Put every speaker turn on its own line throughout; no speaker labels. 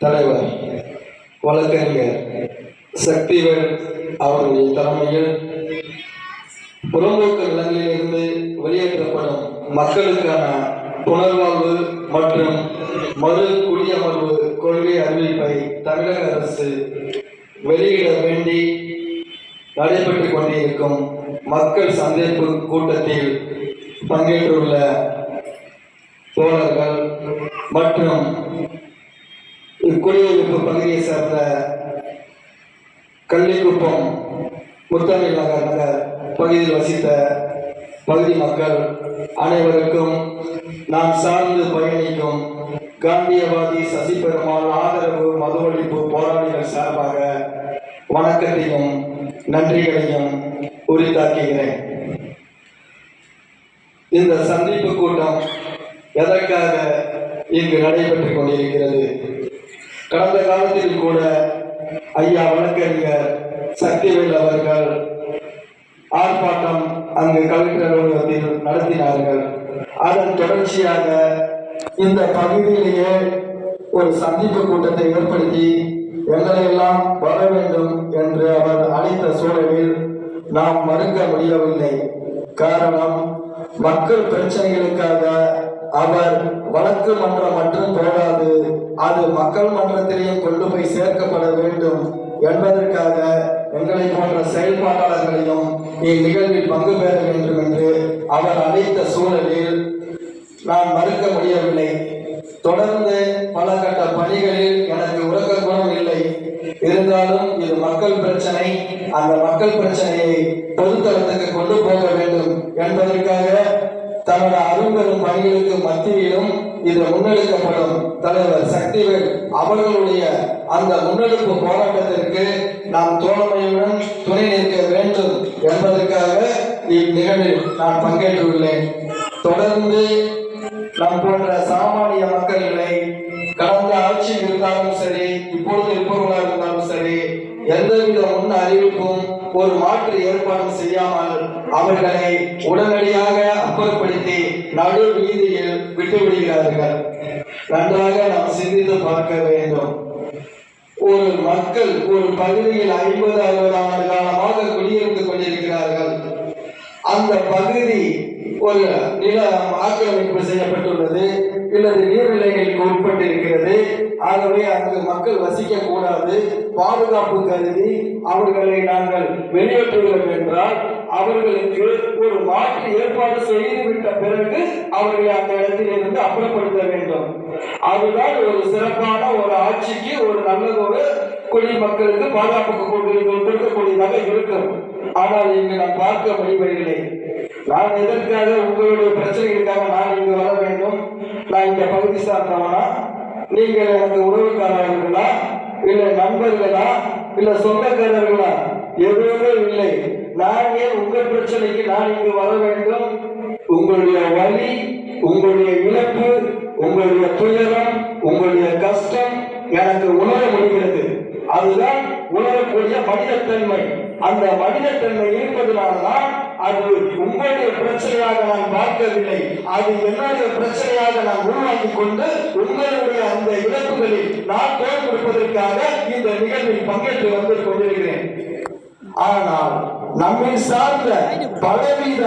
தலைவர் வழக்கறிஞர் சக்திவேல் அவருடைய தலைமையில் புறம்போக்கு நிலங்களிலிருந்து வெளியேற்றப்படும் மக்களுக்கான புனர்வாழ்வு மற்றும் மறு குடியமர்வு கொள்கை அறிவிப்பை தமிழக அரசு வெளியிட வேண்டி நடைபெற்றுக் கொண்டிருக்கும் மக்கள் சந்திப்பு கூட்டத்தில் பங்கேற்றுள்ள தோழர்கள் மற்றும் இக்குடியிருப்பு பகுதியை சார்ந்த கள்ளிக்குப்பம் முத்தமிழ் நகர் நகர் பகுதியில் வசித்த பகுதி மக்கள் அனைவருக்கும் நாம் சார்ந்து பயணிக்கும் காந்தியவாதி சசி பெருமாள் ஆதரவு மதுவளிப்பு போராளிகள் சார்பாக வணக்கத்தையும் நன்றிகளையும் உரித்தாக்குகிறேன். இந்த சந்திப்பு கூட்டம் எதற்காக இங்கு நடைபெற்றுக் கொண்டிருக்கிறது? கடந்த காலத்தில் கூட ஐயா வழக்கறிஞர் சக்திவேல் அவர்கள் ஆர்ப்பாட்டம் அங்கு கலெக்டர் அலுவலகத்தில் நடத்தினார்கள். அதன் தொடர்ச்சியாக இந்த பகுதியிலேயே ஒரு சந்திப்பு கூட்டத்தை ஏற்படுத்தி எங்களை எல்லாம் வர வேண்டும் என்று அவர் அழைத்த சூழலில் நாம் மறுக்க முடியவில்லை. காரணம் மக்கள் பிரச்சனைகளுக்காக அவர் வழக்கு மன்றம் மட்டும் போடாது அது மக்கள் மன்றத்திலேயும் கொண்டு போய் சேர்க்கப்பட வேண்டும் என்பதற்காக எங்களை போன்ற செயல்பாட்டாளர்களையும் இந்நிகழ்வில் பங்கு பெற வேண்டும் என்று அவர் அழைத்த சூழலில் நான் மறுக்க முடியவில்லை. தொடர்ந்து பல கட்ட பணிகளில் எனக்கு உறக்க குணம் இல்லை. இருந்தாலும் இது மக்கள் பிரச்சனை. அந்த மக்கள் பிரச்சனையை பொதுத்தளத்துக்கு கொண்டு போக வேண்டும் என்பதற்காக தனது அரும்பெரும் பணிகளுக்கு மத்தியிலும் இது முன்னெடுக்கப்படும் தலைவர் சக்திவேல் அவர்களுடைய அந்த முன்னெடுப்பு போராட்டத்திற்கு நாம் தோழமையுடன் துணை நிற்க வேண்டும் என்பதற்காக இந்நிகழ்வில் நான் பங்கேற்றுள்ளேன். தொடர்ந்து நம் போன்ற சாமானிய மக்கள்களை கடந்த ஆட்சி இருந்தாலும் சரி இப்பொழுது இருப்பவர்களாக இருந்தாலும் சரி எந்தவித முன் அறிவிப்பும் ஒரு மாற்று ஏற்பாடும் செய்யாமல் அவர்களை உடனடியாக அப்புறப்படுத்தி நடு வீதியில் விட்டுவிடுகிறார்கள். நன்றாக நாம் சிந்தித்து பார்க்க வேண்டும். ஒரு மக்கள் ஒரு பகுதியில் ஐம்பது அறுபது ஆண்டு காலமாக குடியிருந்து கொண்டிருக்கிறார்கள். அந்த பகுதி ஒரு நில ஆக்கிரமிப்பு செய்யப்பட்டுள்ளது. இல்லது நீர்நிலைகளுக்கு உட்பட்டு இருக்கிறது ஆகவே அங்கு மக்கள் வசிக்க கூடாது பாதுகாப்பு கருதி அவர்களை நாங்கள் வெளியேற்றுகிறோம் என்றால் அவர்களுக்கு ஒரு மாற்று ஏற்பாடு செய்துவிட்ட பிறகு அவர்களை அந்த இடத்தில் இருந்து அப்புறப்படுத்த வேண்டும். அதுதான் ஒரு சிறப்பான ஒரு ஆட்சிக்கு ஒரு நல்லதொரு குடிமக்களுக்கு பாதுகாப்பு கொடுக்க- கொடுக்கக்கூடியதாக இருக்கும். ஆனால் இங்கு நான் பார்க்க முடிவதில்லை நான் எதற்காக உங்களுடைய பிரச்சனைகளுக்காக நான் இங்கு வர வேண்டும்? நான் இந்த பகுதி சார்ந்தவனா? நீங்கள் எனக்கு உறவுக்காரர்களா? இல்லை நண்பர்களா? இல்லை சொந்தக்காரர்களா? எதுவுமே இல்லை. நான் ஏன் உங்கள் பிரச்சனைக்கு நான் இங்கு வர வேண்டும்? உங்களுடைய வழி உங்களுடைய இழப்பு உங்களுடைய துயரம் உங்களுடைய கஷ்டம் எனக்கு உணர முடிகிறது. அதுதான் உணரக்கூடிய மனிதத்தன்மை. அந்த மனிதத்தன்மை இருப்பதனால்தான் அது உங்களுடைய பிரச்சனையாக நான் பார்க்கவில்லை. அது என்னுடைய பிரச்சனையாக நான் உருவாக்கி கொண்டு உங்களுடைய அந்த இழப்புகளில் நான் தோல் கொடுப்பதற்காக இந்த நிகழ்வில் பங்கேற்று வந்து கொண்டிருக்கிறேன். ஆனால் நம்மை சார்ந்த பலவித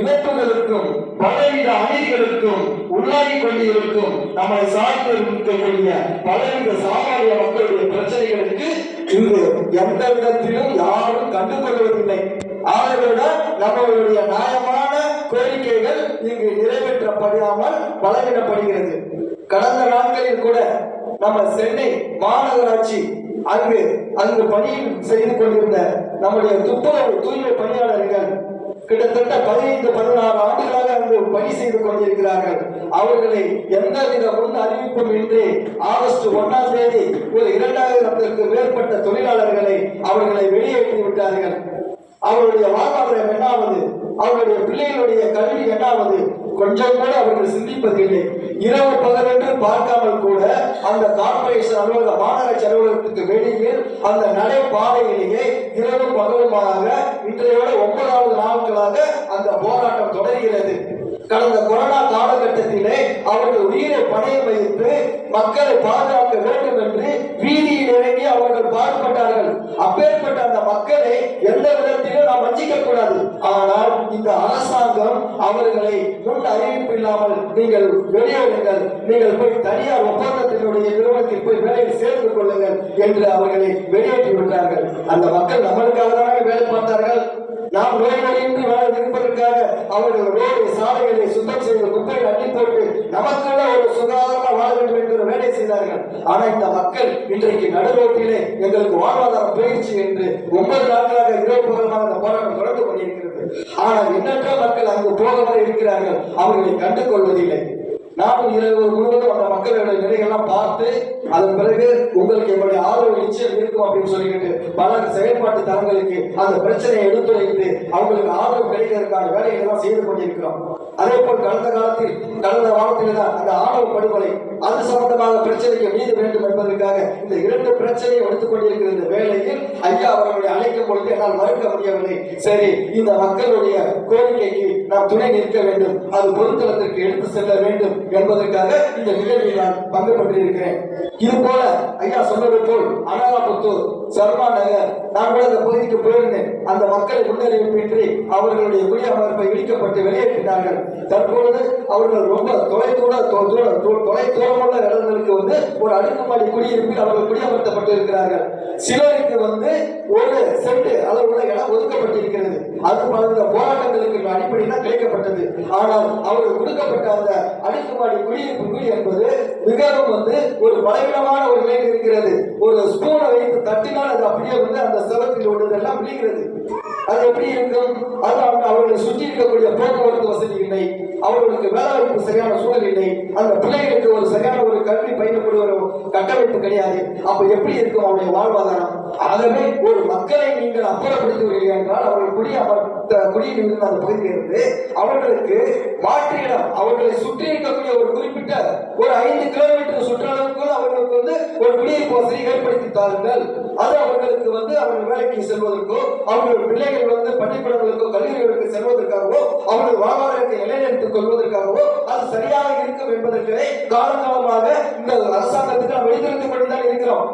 இழப்புகளுக்கும் பலவித அணிகளுக்கும் உள்ளாகி கொண்டிருக்கும் நம்மை சார்ந்து இருக்கக்கூடிய பலவித சாமானிய மக்களுடைய பிரச்சனைகளுக்கு இங்கு எந்த விதத்திலும் யாரும் கண்டுகொள்வதில்லை. ஆகவேதான் நம்மளுடைய நியாயமான கோரிக்கைகள் இங்கு நிறைவேற்றப்படாமல் பலவிடப்படுகிறது. கடந்த நாட்களில் கூட நம்ம சென்னை மாநகராட்சி அங்கு அங்கு பணி செய்து கொண்டிருந்த நம்முடைய துப்புரவு தூய்மை பணியாளர்கள் கிட்டத்தட்ட பதினைந்து பதினாறு ஆண்டுகளாக அங்கு பணி செய்து கொண்டிருக்கிறார்கள். அவர்களை எந்தவித முன் அறிவிப்பும் இன்றி ஆகஸ்ட் ஒன்னாம் தேதி ஒரு இரண்டாயிரத்திற்கு மேற்பட்ட தொழிலாளர்களை அவர்களை வெளியேற்றி விட்டார்கள். அவருடைய வாழ்வாதாரம் என்னாவது அவருடைய பிள்ளைகளுடைய கல்வி என்னாவது கொஞ்சம் கூட அவர்கள் சிந்திப்பதில்லை. இரவு பகலென்று பார்க்காமல் கூட அந்த கார்பரேஷன் அலுவலக மாநகராட்சி அலுவலகத்துக்கு வெளியில் அந்த நடைபாதையிலேயே இரவு பகலுமாக இன்றையோட ஒன்பதாவது நாட்களாக அந்த போராட்டம் தொடர்கிறது. கடந்த கொரோனா காலகட்டத்திலே அவர்கள் உயிரை பணைய வைத்து மக்களை பாதுகாக்க வேண்டும் என்று வீதியில் இறங்கி அவர்கள் பாடுபட்டார்கள். அப்பேற்பட்ட அந்த மக்களை எந்த விதத்திலும் நாம் வஞ்சிக்க கூடாது. ஆனால் இந்த அரசாங்கம் அவர்களை முன் அறிவிப்பு இல்லாமல் நீங்கள் வெளியேறுங்கள் நீங்கள் போய் தனியார் ஒப்பந்தத்தினுடைய நிறுவனத்தில் போய் வேலையில் சேர்ந்து கொள்ளுங்கள் என்று அவர்களை வெளியேற்றி விட்டார்கள். அந்த மக்கள் நம்மளுக்காக தானே வேலை பார்த்தார்கள். நாம் நோய் நொடியின்றி அவர்கள் வேலை சாலைகளை சுத்தம் செய்து குப்பையை அள்ளி போட்டு நமக்குள்ள ஒரு சுகாதாரமாக வாழ வேண்டும் என்கிற வேலை செய்தார்கள். ஆனா இந்த மக்கள் இன்றைக்கு நடுரோட்டிலே எங்களுக்கு வாழ்வாதாரம் போயிடுச்சு என்று ஒன்பது நாட்களாக இரவு பகலமாக போராட்டம் தொடர்ந்து கொண்டிருக்கிறது. ஆனால் எண்ணற்ற மக்கள் அங்கு போகவரை இருக்கிறார்கள். அவர்களை கண்டு நாற்பது இருபது இரவு முழுவதும் அந்த மக்களுடைய நிலைகள்லாம் பார்த்து அதன் பிறகு உங்களுக்கு என்னுடைய ஆதரவு நிச்சயம் இருக்கும் அப்படின்னு சொல்லிக்கிட்டு பல செயல்பாட்டு தரங்களுக்கு அந்த பிரச்சனையை எடுத்துரைத்து அவங்களுக்கு ஆதரவு கிடைக்கிறதுக்கான வேலைகளை தான் செய்து கொண்டிருக்கிறோம். அதே போல் கடந்த காலத்தில் கடந்த வாரத்தில் தான் அந்த ஆணவ படுகொலை அது சம்பந்தமாக பிரச்சனைக்கு நீதி வேண்டும் என்பதற்காக இந்த இரண்டு பிரச்சனையை எடுத்துக்கொண்டிருக்கிற இந்த வேலையில் ஐயா அவர்களுடைய அழைக்கும் பொழுது என்னால் மறுக்க முடியவில்லை. சரி இந்த மக்களுடைய கோரிக்கைக்கு நாம் துணை நிற்க வேண்டும். அது பொருத்தளத்திற்கு எடுத்து செல்ல வேண்டும். என்பதற்காக இந்த நிகழ்வில் நான் பங்கு பெற்றிருக்கிறேன் இது போல ஐயா சொன்னது போல் அனாலாபுத்தூர் சர்மா நகர் நான் கூட அந்த பகுதிக்கு போயிருந்தேன். அந்த மக்களை முன்னறிவிப்பின்றி அவர்களுடைய குடியமர்ப்பை இடிக்கப்பட்டு வெளியேற்றினார்கள். தற்பொழுது அவர்கள் ரொம்ப தொலை தூர தொ- தொலை தூரமுள்ள இடங்களுக்கு வந்து ஒரு அடுக்குமாடி குடியிருப்பில் அவர்கள் குடியமர்த்தப்பட்டு இருக்கிறார்கள் சிலருக்கு வந்து ஒரு சென்ட் அளவுள்ள இடம் ஒதுக்கப்பட்டிருக்கிறது. அது பல வித போராட்டங்களுக்கு அடிப்படையில் கிடைக்கப்பட்டது. ஆனால் அவருக்கு கொடுக்கப்பட்ட அந்த அடுக்குமாடி குடியிருப்பு வீடு என்பது மிகவும் வந்து ஒரு பலவீனமான ஒரு நிலையில் இருக்கிறது. ஒரு ஸ்பூனை வைத்து தட்டினால் அது அப்படியே வந்து அந்த செவத்தில் உள்ளதெல்லாம் விழுகிறது. அது எப்படி இருக்கும்? அது அவங்க அவர்களை சுற்றி இருக்கக்கூடிய போக்குவரத்து வசதி இல்லை. அவர்களுக்கு வேலைவாய்ப்பு சரியான சூழல் இல்லை. அந்த பிள்ளைகளுக்கு ஒரு சரியான ஒரு கல்வி பயிலக்கூடிய ஒரு கட்டமைப்பு கிடையாது. அப்ப எப்படி இருக்கும் அவருடைய வாழ்வாதாரம்? ஆகவே ஒரு மக்களை நீங்கள் அப்புறப்படுத்துவீர்கள் என்றால் அவர்கள் குடியமர்த்த குடியிருந்த அந்த பகுதியிலிருந்து அவர்களுக்கு மாற்று இடம் அவர்களை சுற்றி இருக்கக்கூடிய ஒரு குறிப்பிட்ட ஒரு ஐந்து கிலோமீட்டர் சுற்றளவுக்கு அவர்களுக்கு வந்து ஒரு குடியிருப்பு வசதி ஏற்படுத்தி தாருங்கள். அது அவர்களுக்கு வந்து அவர்கள் வேலைக்கு செல்வதற்கோ அவர்கள் பிள்ளைகள் வந்து பள்ளிக்கூடங்களுக்கோ கல்லூரிகளுக்கு செல்வதற்காகவோ அவர்கள் வாழ்வாதாரத்தை நிலைநிறுத்திக் கொள்வதற்காகவோ அது சரியாக இருக்கும் என்பதற்கு காலகாலமாக இந்த அரசாங்கத்துக்கு நாம் வெளித்திருத்துக் கொண்டுதான் இருக்கிறோம்.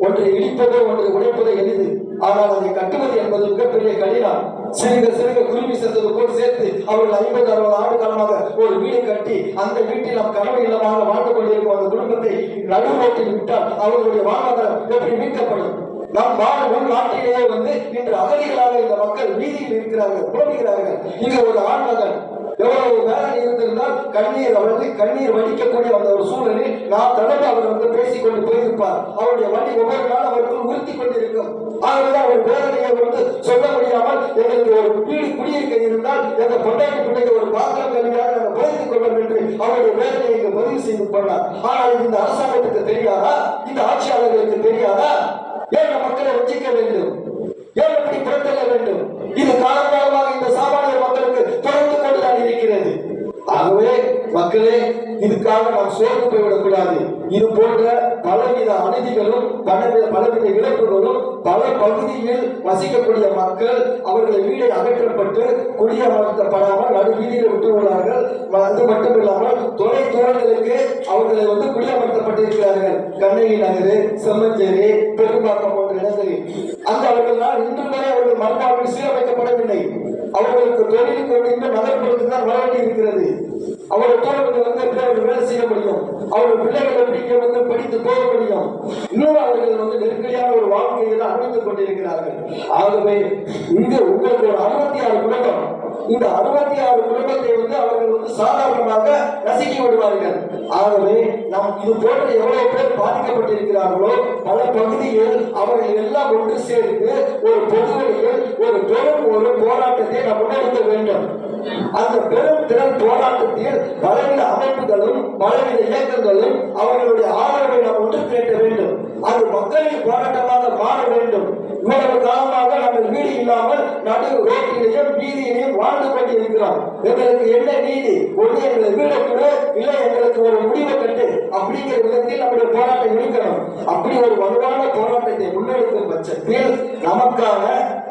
ஒன்றை இடிப்பது ஒன்றை உடைப்பது எளிது ஆனால் அதை கட்டுவது என்பது மிகப்பெரிய கடினம். சிறுக சிறுக குருவி செத்தது போல் சேர்த்து அவர்கள் ஐம்பது அறுபது ஆண்டு காலமாக ஒரு வீடு கட்டி அந்த வீட்டில் நாம் கனவு இல்லமாக வாழ்ந்து கொண்டிருக்கும் அந்த குடும்பத்தை நடுவோட்டில் விட்டால் அவர்களுடைய வாழ்வாதாரம் எப்படி மீட்கப்படும்? நம் வாழ நாட்டிலேயே வந்து இன்று அகதிகளாக இந்த மக்கள் வீதியில் இருக்கிறார்கள் போடுகிறார்கள் இங்க ஒரு ஆண்மகன் எவ்வளவு வேலை கண்ணீர் அவர்கள் கண்ணீர் வடிக்கக்கூடிய அந்த ஒரு சூழலில் நான் தடவை அவர் வந்து பேசிக் கொண்டு போயிருப்பார். அவருடைய வண்டி ஒவ்வொரு நாள் அவருக்குள் உறுத்தி கொண்டிருக்கும். ஆகவே அவர் வேதனையை வந்து சொல்ல முடியாமல் எங்களுக்கு ஒரு வீடு குடியிருக்க இருந்தால் எங்க பொண்டாட்டி பிள்ளைக்கு ஒரு பாத்திரம் கல்வியாக நாங்கள் பகிர்ந்து கொள்வோம் என்று அவருடைய வேதனையை பதிவு செய்து கொண்டார். ஆனால் இந்த அரசாங்கத்துக்கு தெரியாதா? இதற்காக நாம் சோர்ந்து போய்விடக்கூடாது. இது போன்ற பலவித அநீதிகளும் பலவித பலவித இழப்புகளும் பல பகுதியில் வசிக்கக்கூடிய மக்கள் அவர்களை வீடை அகற்றப்பட்டு குடியமர்த்தப்படாமல் நடு வீதியில் விட்டு உள்ளார்கள் அது மட்டும் இல்லாமல் தொலை தூரங்களுக்கு அவர்களை வந்து குடியமர்த்தப்பட்டிருக்கிறார்கள் கண்ணகி நகர் செம்மஞ்சேரி பெரும்பாக்கம் போன்ற இடங்களில். அந்த அவர்களால் இன்று வரை அவர்கள் மறுநாளில் சீரமைக்கப்படவில்லை. அவர்களுக்கு தொழிலுக்கு வந்து இன்னும் நகர்ப்புறத்துக்கு தான் வர வேண்டி இருக்கிறது. அவர்கள் தோழர்கள் வந்து எப்படி அவர்கள் வேலை செய்ய முடியும்? அவர்கள் பிள்ளைகள் எப்படி வந்து படித்து போக முடியும்? இன்னும் அவர்கள் வந்து நெருக்கடியான ஒரு வாழ்க்கையை தான் அனுபவித்துக் கொண்டிருக்கிறார்கள். ஆகவே இங்கு உங்களுக்கு ஒரு அறுபத்தி ஆறு குடும்பம். இந்த அறுபத்தி ஆறு குடும்பத்தை வந்து அவர்கள் வந்து சாதாரணமாக நசுக்கி விடுவார்கள். ஆகவே நாம் இது போன்ற எவ்வளவு பேர் பாதிக்கப்பட்டிருக்கிறார்களோ பல பகுதியில் அவர்கள் எல்லாம் ஒன்று சேர்ந்து ஒரு பொதுவெளியில் ஒரு பெரும் ஒரு போராட்டத்தை நாம் முன்னெடுக்க வேண்டும். அந்த பெரும் திறன் போராட்டத்தில் பலவித அமைப்புகளும் பலவித இயக்கங்களும் அவர்களுடைய ஆதரவை நாம் ஒன்று திரட்ட வேண்டும். அது மக்களின் போராட்டமாக மாற வேண்டும். இவ்வளவு காலமாக வீடு இல்லாமல் நடு ரோட்டிலேயும் வீதியிலையும் வாழ்ந்து கொண்டு இருக்கிறோம் எங்களுக்கு என்ன நீதி? ஒன்று எங்களை வீட கூட இல்லை எங்களுக்கு ஒரு முடிவை கட்டு. அப்படிங்கிற விதத்தில் நம்முடைய போராட்டம் இருக்கணும். அப்படி ஒரு வலுவான போராட்டத்தை முன்னெடுக்கும் பட்சத்தில் நமக்கான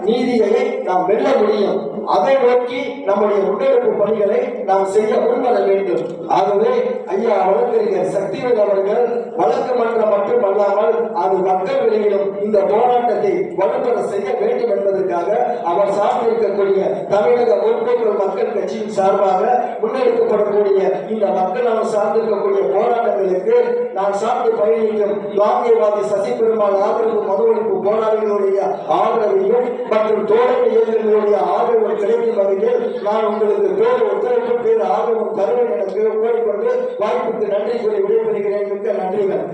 நீதியை நாம் வெல்ல முடியும். அதை நோக்கி நம்முடைய முன்னெடுப்பு பணிகளை நாம் செய்ய முன்வர வேண்டும். ஆகவே ஐயா வழக்கறிஞர் சக்திவேல் அவர்கள் வழக்கு மன்றம் மட்டும் அல்லாமல் அது மக்கள் வெளியிலும் இந்த போராட்டத்தை வலுப்பெற செய்ய வேண்டும் என்பதற்காக அவர் சார்ந்திருக்கக்கூடிய தமிழக முற்போக்கு மக்கள் கட்சியின் சார்பாக முன்னெடுக்கப்படக்கூடிய இந்த மக்கள் நலன் சார்ந்திருக்கக்கூடிய போராட்டங்களுக்கு நான் சார்ந்து பயணிக்கும் காந்தியவாதி சசி பெருமாள் ஆதரவு மதுவளிப்பு போராளிகளுடைய ஆதரவையும் மற்றும் தோழமை இயந்திரங்களுடைய ஆதரவு கிடைக்கும் வகையில் நான் உங்களுக்கு பேர் ஒத்துழைப்பு பேர் ஆதரவும் தருவேன் எனக்கு கோரிக்கொண்டு வாய்ப்புக்கு நன்றி சொல்லி விடைபெறுகிறேன். மிக்க நன்றிகள்.